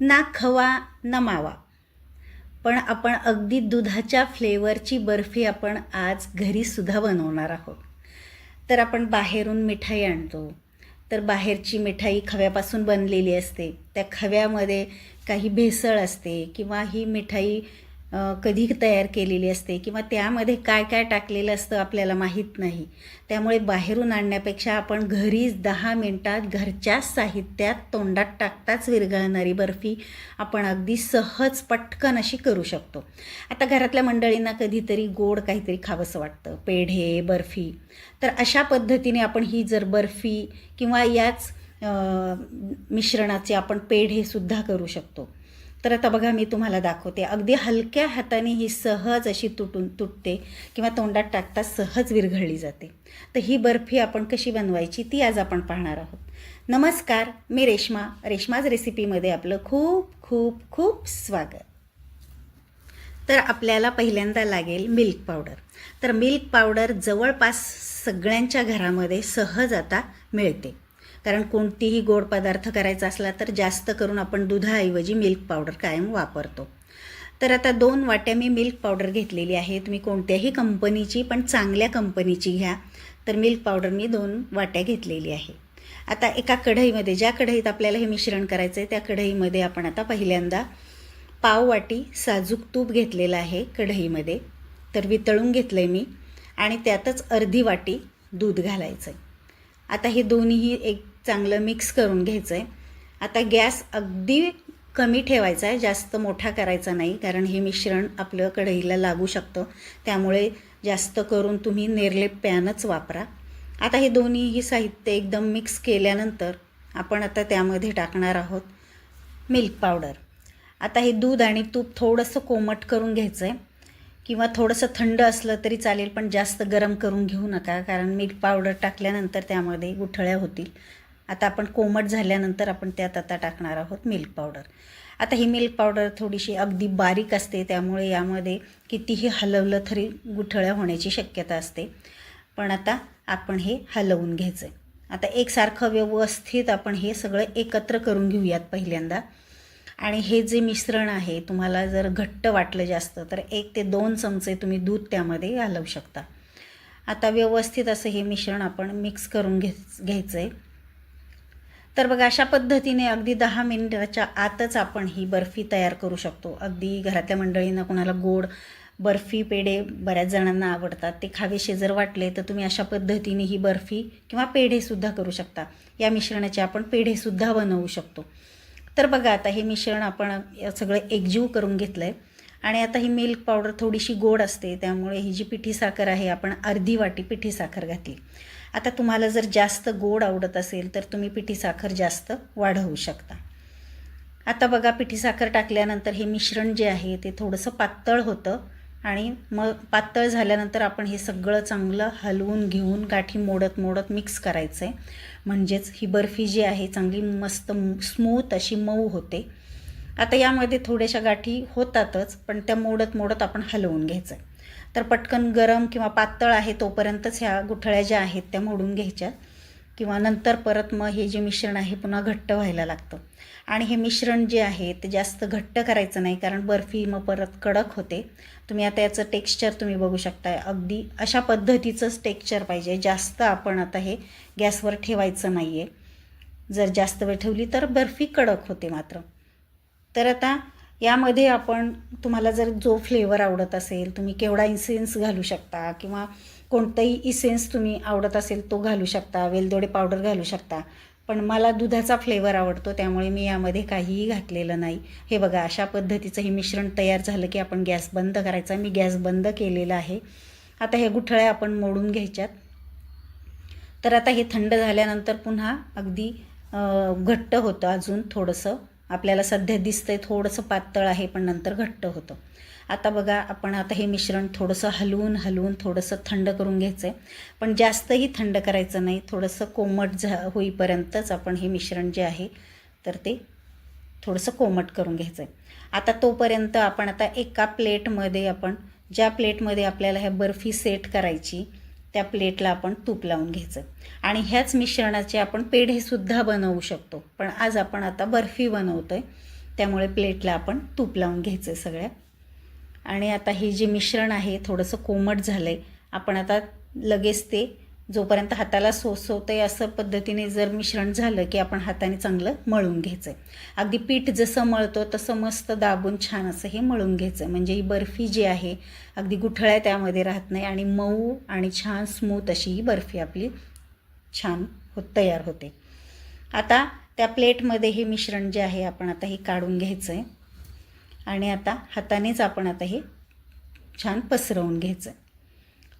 ना खवा ना मावा पण आपण अगदी दुधाच्या फ्लेवरची बर्फी आपण आज घरीसुद्धा बनवणार आहोत. तर आपण बाहेरून मिठाई आणतो. तर बाहेरची मिठाई खव्यापासून बनलेली असते. त्या खव्यामध्ये काही भेसळ असते किंवा ही मिठाई कधी तयार केलेली असते किंवा त्यामध्ये काय काय टाकलेलं असतं आपल्याला माहीत नाही. त्यामुळे बाहेरून आणण्यापेक्षा आपण घरीच दहा मिनटात घरच्याच साहित्यात तोंडात टाकताच विरघळणारी बर्फी आपण अगदी सहज पटकन अशी करू शकतो. आता घरातल्या मंडळींना कधीतरी गोड काहीतरी खावंसं वाटतं पेढे बर्फी. तर अशा पद्धतीने आपण ही जर बर्फी किंवा याच मिश्रणाचे आपण पेढेसुद्धा करू शकतो. तर आता बघा मी तुम्हाला दाखवते. अगदी हलक्या हाताने ही सहज अशी तुटून तुटते किंवा तोंडात टाकता सहज विरघळली जाते. तर ही बर्फी आपण कशी बनवायची ती आज आपण पाहणार आहोत. नमस्कार मी रेश्मा. रेश्माज रेसिपीमध्ये आपलं खूप खूप खूप स्वागत. तर आपल्याला पहिल्यांदा लागेल मिल्क पावडर. तर मिल्क पावडर जवळपास सगळ्यांच्या घरामध्ये सहज आता मिळते. कारण कोणतीही गोड पदार्थ करायचा असला तर जास्त करून आपण दुधाऐवजी मिल्क पावडर कायम वापरतो. तर आता दोन वाट्या मी मिल्क पावडर घेतलेली आहे तुम्ही कोणत्याही कंपनीची पण चांगल्या कंपनीची घ्या. तर मिल्क पावडर मी दोन वाट्या घेतलेली आहे. आता एका कढईमध्ये ज्या कढईत आपल्याला हे मिश्रण करायचं आहे त्या कढईमध्ये आपण आता पहिल्यांदा पाव वाटी साजूक तूप घेतलेलं आहे कढईमध्ये. तर वितळून घेतलं आहे मी आणि त्यातच अर्धी वाटी दूध घालायचं आहे आता हे दोन्हीही एक चांगलं मिक्स करून घ्यायचं आहे आता गॅस अगदी कमी ठेवायचा आहे जास्त मोठा करायचा नाही कारण हे मिश्रण आपलं कढईला लागू शकतं. त्यामुळे जास्त करून तुम्ही नेरले पॅनच वापरा. आता हे दोन्हीही साहित्य एकदम मिक्स केल्यानंतर आपण आता त्यामध्ये टाकणार आहोत मिल्क पावडर आता हे दूध आणि तूप थोडंसं कोमट करून घ्यायचं आहे किंवा थोडंसं थंड असलं तरी चालेल पण जास्त गरम करून घेऊ नका कारण मिल्क पावडर टाकल्यानंतर त्यामध्ये गुठळ्या होतील. आता आपण कोमट झाल्यानंतर आपण त्यात आता टाकणार आहोत मिल्क पावडर आता ही मिल्क पावडर थोडीशी अगदी बारीक असते त्यामुळे यामध्ये कितीही हलवलं तरी गुठळ्या होण्याची शक्यता असते. पण आता आपण हे हलवून घ्यायचं आहे आता एकसारखं व्यवस्थित आपण हे सगळं एकत्र करून घेऊयात पहिल्यांदा. आणि हे जे मिश्रण आहे तुम्हाला जर घट्ट वाटलं जास्त तर एक ते दोन चमचे तुम्ही दूध त्यामध्ये घालवू शकता. आता व्यवस्थित असं हे मिश्रण आपण मिक्स करून घे घ्यायचं आहे तर बघा अशा पद्धतीने अगदी दहा मिनिटाच्या आतच आपण ही बर्फी तयार करू शकतो. अगदी घरातल्या मंडळींना कोणाला गोड बर्फी पेढे बऱ्याच जणांना आवडतात ते खावेसे जर वाटले तर तुम्ही अशा पद्धतीने ही बर्फी किंवा पेढेसुद्धा करू शकता. या मिश्रणाचे आपण पेढेसुद्धा बनवू शकतो. तर बघा आता हे मिश्रण आपण सगळं एकजीव करून घेतलं आहे आणि आता ही मिल्क पावडर थोडीशी गोड असते त्यामुळे ही जी पिठी साखर आहे आपण अर्धी वाटी पिठी साखर घातली. आता तुम्हाला जर जास्त गोड आवडत असेल तर तुम्ही पिठी साखर जास्त वाढवू शकता. आता बघा पिठी साखर टाकल्यानंतर हे मिश्रण जे आहे ते थोडंसं पातळ होतं आणि मग पातळ झाल्यानंतर आपण हे सगळं चांगलं हलवून घेऊन गाठी मोडत मोडत मिक्स करायचं आहे म्हणजेच ही बर्फी जी आहे चांगली मस्त स्मूथ अशी मऊ होते. आता यामध्ये थोड्याशा गाठी होतातच पण त्या मोडत मोडत आपण हलवून घ्यायचं आहे तर पटकन गरम किंवा पातळ आहे तोपर्यंतच ह्या गुठळ्या ज्या आहेत त्या मोडून घ्यायच्या. किंवा नंतर परत मग हे जे मिश्रण आहे पुन्हा घट्ट व्हायला लागतं. आणि हे मिश्रण जे आहे ते जास्त घट्ट करायचं नाही कारण बर्फी मग परत कडक होते. तुम्ही आता याचं टेक्स्चर तुम्ही बघू शकताय. अगदी अशा पद्धतीचंच टेक्स्चर पाहिजे. जास्त आपण आता हे गॅसवर ठेवायचं नाही आहे जर जास्त वेळ ठेवली तर बर्फी कडक होते मात्र. तर आता यामध्ये आपण तुम्हाला जर जो फ्लेवर आवडत असेल तुम्ही केवढा इसेन्स घालू शकता किंवा कोणताही इसेन्स तुम्ही आवडत असेल तो घालू शकता वेलदोडे पावडर घालू शकता. पण मला दुधाचा फ्लेवर आवडतो त्यामुळे मी यामध्ये काहीही घातलेलं नाही. हे बघा अशा पद्धतीचं हे मिश्रण तयार झालं की आपण गॅस बंद करायचा. मी गॅस बंद केलेला आहे. आता हे गुठळ्या आपण मोडून घ्यायच्यात. तर आता हे थंड झाल्यानंतर पुन्हा अगदी घट्ट होतं अजून थोडंसं. आपल्याला सध्या दिसतंय थोडंसं पातळ आहे पण नंतर घट्ट होतं. आता बघा आपण आता हे मिश्रण थोडंसं हलवून हलवून थोडंसं थंड करून घ्यायचं आहे पण जास्तही थंड करायचं नाही. थोडंसं कोमट झा होईपर्यंतच आपण हे मिश्रण जे आहे तर ते थोडंसं कोमट करून घ्यायचं आहे आता तोपर्यंत आपण आता एका प्लेटमध्ये आपण ज्या प्लेटमध्ये आपल्याला ह्या बर्फी सेट करायची त्या प्लेटला आपण तूप लावून घ्यायचं. आणि ह्याच मिश्रणाचे आपण पेढेसुद्धा बनवू शकतो. पण आज आपण आता बर्फी बनवतो आहे त्यामुळे प्लेटला आपण तूप लावून घ्यायचं आहे सगळ्या. आणि आता हे जे मिश्रण आहे थोडंसं कोमट झालं आहे आपण आता लगेच ते जोपर्यंत हाताला सोसवतं आहे असं पद्धतीने जर मिश्रण झालं की आपण हाताने चांगलं मळून घ्यायचं आहे अगदी पीठ जसं मळतो तसं मस्त दाबून छान असं हे मळून घ्यायचं आहे म्हणजे ही बर्फी जी आहे अगदी गुठळ्या त्यामध्ये राहत नाही आणि मऊ आणि छान स्मूथ अशी ही बर्फी आपली छान हो तयार होते. आता त्या प्लेटमध्ये हे मिश्रण जे आहे आपण आता हे काढून घ्यायचं आहे आणि आता हातानेच आपण आता हे छान पसरवून घ्यायचं आहे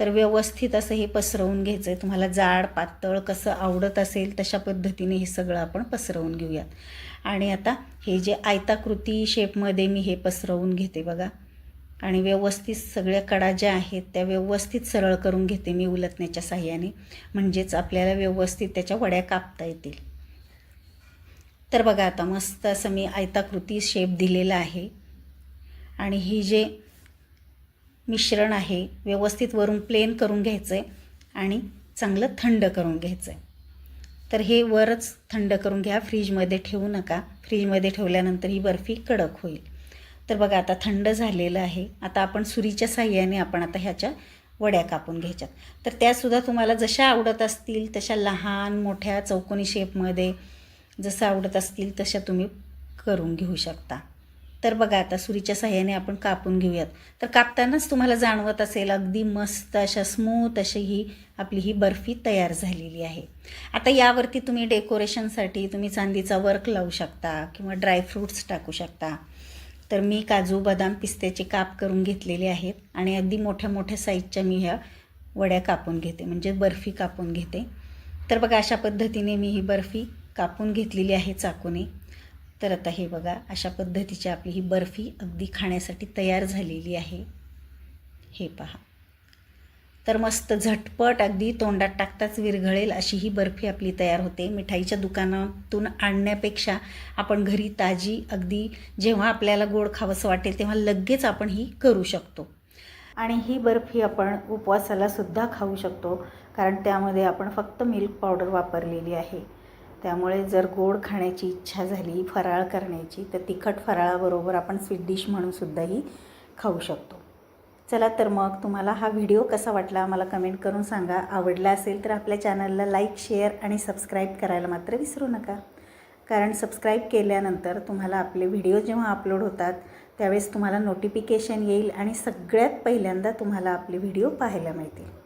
तर व्यवस्थित असं हे पसरवून घ्यायचं आहे तुम्हाला जाड पातळ कसं आवडत असेल तशा पद्धतीने हे सगळं आपण पसरवून घेऊयात. आणि आता हे जे आयताकृती शेपमध्ये मी हे पसरवून घेते बघा. आणि व्यवस्थित सगळ्या कडा ज्या आहेत त्या व्यवस्थित सरळ करून घेते मी उलटण्याच्या साह्याने. म्हणजेच आपल्याला व्यवस्थित त्याच्या वड्या कापता येतील. तर बघा आता मस्त असं मी आयताकृती शेप दिलेला आहे. आणि ही जे मिश्रण आहे व्यवस्थित वरून प्लेन करून घ्यायचं आहे आणि चांगलं थंड करून घ्यायचं आहे तर हे वरच थंड करून घ्या फ्रीजमध्ये ठेवू नका. फ्रीजमध्ये ठेवल्यानंतर ही बर्फी कडक होईल. तर बघा आता थंड झालेलं आहे. आता आपण सुरीच्या साह्याने आपण आता ह्याच्या वड्या कापून घ्यायच्यात. तर त्यासुद्धा तुम्हाला जशा आवडत असतील तशा लहान मोठ्या चौकोनी शेपमध्ये जसं आवडत असतील तशा तुम्ही करून घेऊ शकता. तर बघा आता सुरीच्या साह्याने आपण कापून घेऊयात. तर कापतानाच तुम्हाला जाणवत असेल अगदी मस्त अशा स्मूथ अशी ही आपली ही बर्फी तयार झालेली आहे. आता यावरती तुम्ही डेकोरेशनसाठी तुम्ही चांदीचा वर्क लावू शकता किंवा ड्रायफ्रूट्स टाकू शकता. तर मी काजू बदाम पिस्त्याचे काप करून घेतलेले आहेत आणि अगदी मोठ्या मोठ्या साईजच्या मी ह्या वड्या कापून घेते म्हणजे बर्फी कापून घेते. तर बघा अशा पद्धतीने मी ही बर्फी कापून घेतलेली आहे चाकूने. तर आता हे बघा अशा पद्धतीची आपली ही बर्फी अगदी खाण्यासाठी तयार झालेली आहे. हे पहा. तर मस्त झटपट अगदी तोंडात टाकताच विरघळेल अशी ही बर्फी आपली तयार होते. मिठाईच्या दुकानातून आणण्यापेक्षा आपण घरी ताजी अगदी जेव्हा आपल्याला गोड खावंसं वाटेल तेव्हा लगेच आपण ही करू शकतो. आणि ही बर्फी आपण उपवासाला सुद्धा खाऊ शकतो कारण त्यामध्ये आपण फक्त मिल्क पावडर वापरलेली आहे. त्यामुळे जर गोड खाण्याची इच्छा झाली फराळ करण्याची तर तिखट फराळाबरोबर आपण स्वीट डिश म्हणूनसुद्धाही खाऊ शकतो. चला तर मग तुम्हाला हा व्हिडिओ कसा वाटला मला कमेंट करून सांगा. आवडला असेल तर आपल्या चॅनलला लाईक शेअर आणि सबस्क्राईब करायला मात्र विसरू नका. कारण सबस्क्राईब केल्यानंतर तुम्हाला आपले व्हिडिओ जेव्हा अपलोड होतात त्यावेळेस तुम्हाला नोटिफिकेशन येईल आणि सगळ्यात पहिल्यांदा तुम्हाला आपले व्हिडिओ पाहायला मिळतील.